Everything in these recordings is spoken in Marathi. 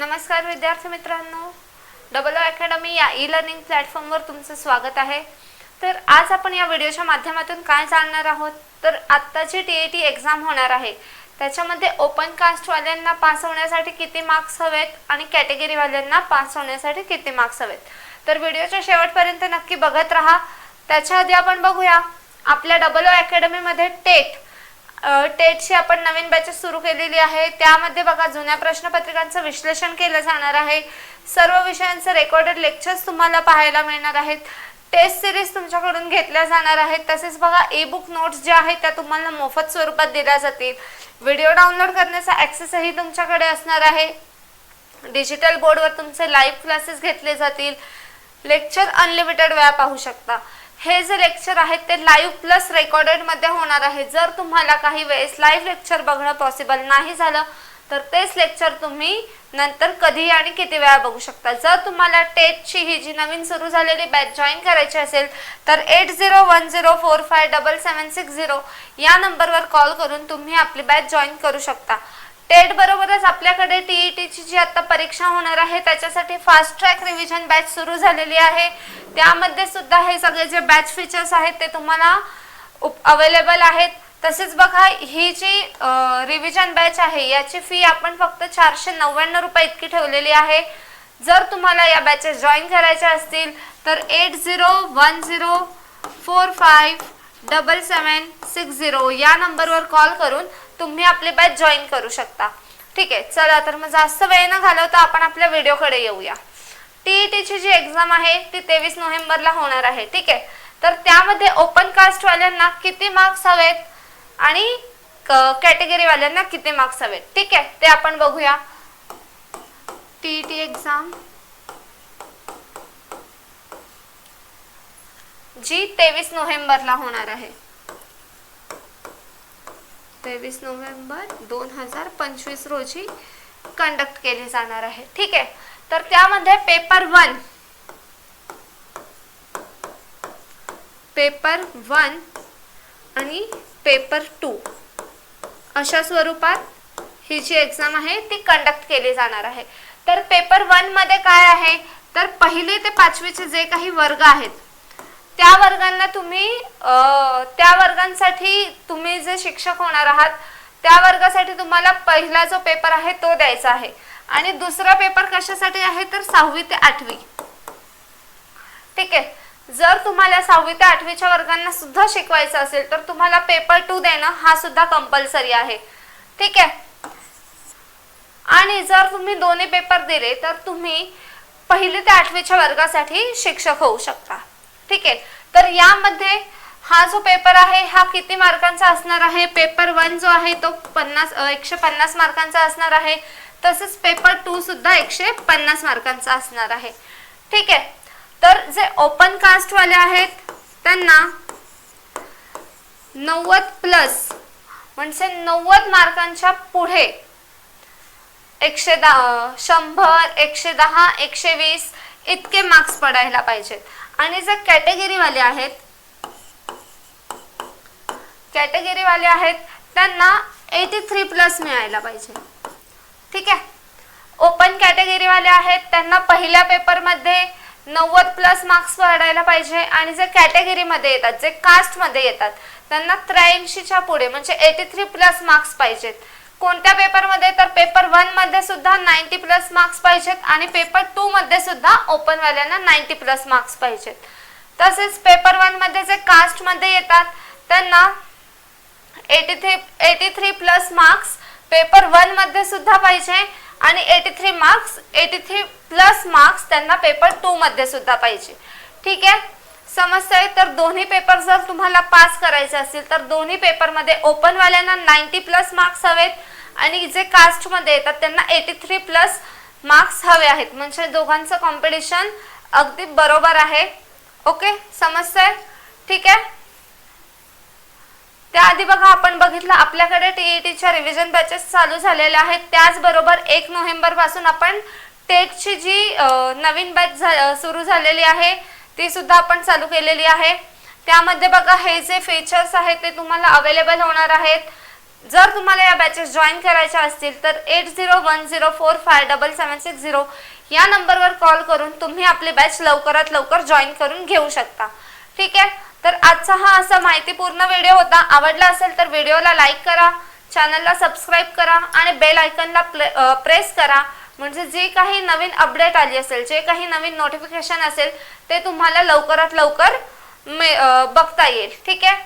नमस्कार विद्यार्थी मित्रांनो. डबल ओ अकॅडमी या ई लर्निंग प्लॅटफॉर्मवर तुमचं स्वागत आहे. तर आज आपण या व्हिडिओच्या माध्यमातून काय जाणणार आहोत? तर आत्ताची टी ए टी एक्झाम होणार आहे. त्याच्यामध्ये ओपन कास्टवाल्यांना पास होण्यासाठी किती मार्क्स हवेत आणि कॅटेगरीवाल्यांना पास होण्यासाठी किती मार्क्स हवेत? तर व्हिडिओच्या शेवटपर्यंत नक्की बघत राहा. त्याच्या आधी आपण बघूया. आपल्या डबल ओ अकॅडमीमध्ये टेट टेटची आपण नवीन बॅचेस सुरू केलेली आहे. त्यामध्ये बघा जुन्या प्रश्नपत्रिकांचं विश्लेषण केलं जाणार आहे. सर्व विषयांचे रेकॉर्डेड लेक्चर्स तुम्हाला पाहायला मिळणार आहेत. टेस्ट सिरीज तुमच्याकडून घेतल्या जाणार आहेत. तसेच बघा ई बुक नोट्स ज्या आहेत त्या तुम्हाला मोफत स्वरूपात दिल्या जातील. व्हिडिओ डाउनलोड करण्याचा ॲक्सेसही तुमच्याकडे असणार आहे. डिजिटल बोर्डवर तुमचे लाईव्ह क्लासेस घेतले जातील. लेक्चर अनलिमिटेड वेळा पाहू शकता. हे जे लेक्चर आहेत ते लाईव्ह प्लस रेकॉर्डेडमध्ये होणार आहे. जर तुम्हाला काही वेळेस लाईव्ह लेक्चर बघणं पॉसिबल नाही झालं तर तेच लेक्चर तुम्ही नंतर कधी आणि किती वेळा बघू शकता. जर तुम्हाला टेटची ही जी नवीन सुरू झालेली बॅच जॉईन करायची असेल तर eight zero one zero four five double seven six zero या नंबरवर कॉल करून तुम्ही आपली बॅच जॉईन करू शकता. टेट बरोबरच आपल्याकडे टीईटीची जी आता परीक्षा होणार आहे त्याच्यासाठी फास्ट ट्रॅक रिव्हिजन बॅच सुरू झालेली आहे. त्यामध्ये सुद्धा हे सगळे जे बॅच फीचर्स आहेत ते तुम्हाला अवेलेबल आहेत. तसेच बघा ही जी रिव्हिजन बॅच आहे याची फी आपण फक्त चारशे नव्याण्णव रुपये इतकी ठेवलेली आहे. जर तुम्हाला या बॅचेस जॉईन करायच्या असतील तर eight zero one zero four five double seven six zero या नंबरवर कॉल करून तुम्ही आपली बॅच जॉईन करू शकता. ठीक आहे चला तर मग जास्त वेळ न घालवता आपण आपल्या व्हिडिओकडे येऊया. टीईटीची जी एक्झाम आहे ती तेवीस नोव्हेंबरला होणार आहे. ठीक आहे तर त्यामध्ये ओपन कास्टवाल्यांना किती मार्क्स हवेत आणि कॅटेगरीवाल्यांना किती मार्क्स हवेत. ठीक आहे ते आपण बघूया. TET exam. जी तेवीस नोव्हेंबरला होणार आहे. तेवीस नोव्हेंबर दोन हजार पंचवीस रोजी कंडक्ट केली जाणार आहे. ठीक आहे? तर त्यामध्ये पेपर वन पेपर वन आणि पेपर टू अशा स्वरूपात ही जी एक्झाम आहे ती कंडक्ट केली जाणार आहे. तर पेपर वनमध्ये काय आहे? तर पहिली ते पाचवीचे जे काही वर्ग आहेत त्या वर्गांना तुम्ही त्या वर्गांसाठी तुम्ही जे शिक्षक होणार आहात त्या वर्गासाठी तुम्हाला पहिला जो पेपर आहे तो द्यायचा आहे. आणि दुसरा पेपर कशासाठी आहे तर सहावी ते आठवी. ठीक आहे? जर तुम्हाला सहावी ते आठवीच्या वर्गांना सुद्धा शिकवायचं असेल तर तुम्हाला पेपर टू देणं हा सुद्धा कंपल्सरी आहे. ठीक आहे? आणि जर तुम्ही दोन्ही पेपर दिले तर तुम्ही पहिली ते आठवीच्या वर्गासाठी शिक्षक होऊ शकता. ठीक आहे. तर यामध्ये हा जो पेपर आहे हा किती मार्कांचा असणार आहे? पेपर वन जो आहे तो पन्नास एकशे पन्नास मार्कांचा असणार आहे. तसेच पेपर टू सुद्धा एकशे पन्नास मार्कांचा असणार आहे. ठीक आहे. तर जे ओपन कास्टवाले आहेत त्यांना नव्वद प्लस म्हणजे नव्वद मार्कांच्या पुढे एकशे दहा शंभर एकशे दहा एकशे वीस इतके मार्क्स पडायला पाहिजेत. आणि जे कॅटेगरीवाले आहेत कॅटेगरीवाले आहेत त्यांना एटी थ्री प्लस मिळायला पाहिजे. ठीक आहे? ओपन कॅटेगरीवाले आहेत त्यांना पहिल्या पेपरमध्ये नव्वद प्लस मार्क्स पडायला पाहिजे. आणि जे कॅटेगरीमध्ये येतात जे कास्टमध्ये येतात त्यांना त्र्याऐंशीच्या पुढे म्हणजे एटी थ्री प्लस मार्क्स पाहिजेत. कोणत्या पेपरमध्ये तर पेपर वनमध्ये सुद्धा नाईन्टी प्लस मार्क्स पाहिजेत आणि पेपर टू मध्ये सुद्धा ओपन वाल्यांना नाईन्टी प्लस मार्क्स पाहिजेत. तसेच पेपर वनमध्ये जे कास्टमध्ये येतात त्यांना eighty three eighty three plus marks paper वनमध्ये सुद्धा पाहिजे आणि eighty three marks eighty three plus marks त्यांना पेपर टू मध्ये सुद्धा पाहिजे. ठीक आहे? समस्या आहे तर दोन्ही पेपर जर तुम्हाला पास करायचे असतील तर दोन्ही पेपरमध्ये ओपनवाल्यांना नाईन्टी प्लस मार्क्स हवेत. आणि जे कास्टमध्ये येतात त्यांना एटी थ्री प्लस मार्क्स हवे आहेत. म्हणजे दोघांचं कॉम्पिटिशन अगदी बरोबर आहे. ओके समजतंय? ठीक आहे? त्याआधी बघा आपण बघितलं आपल्याकडे टीईटीच्या रिव्हिजन बॅचेस चालू झालेल्या आहेत. त्याचबरोबर एक नोव्हेंबरपासून आपण टेटची जी नवीन बॅच सुरू झालेली आहे ती सुद्धा आपण चालू केलेली आहे. त्यामध्ये बघा हे जे फीचर्स आहेत ते तुम्हाला अवेलेबल होणार आहेत. जर तुम्हाला या बॅचेस जॉईन करायच्या असतील तर eight zero one zero four five double seven six zero या नंबरवर कॉल करून तुम्ही आपली बॅच लवकरात लवकर जॉईन करून घेऊ शकता. ठीक आहे? तर आजचा हा असा माहितीपूर्ण व्हिडिओ होता. आवडला असेल तर व्हिडिओला लाईक करा चॅनलला सबस्क्राईब करा आणि बेल आयकनला प्रेस करा. म्हणजे जे काही नवीन अपडेट आली असेल जे काही नवीन नोटिफिकेशन असेल ते तुम्हाला लवकरात लवकर मे- बघता येईल. ठीक आहे?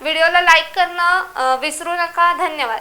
व्हिडिओला लाईक करणं विसरू नका. धन्यवाद.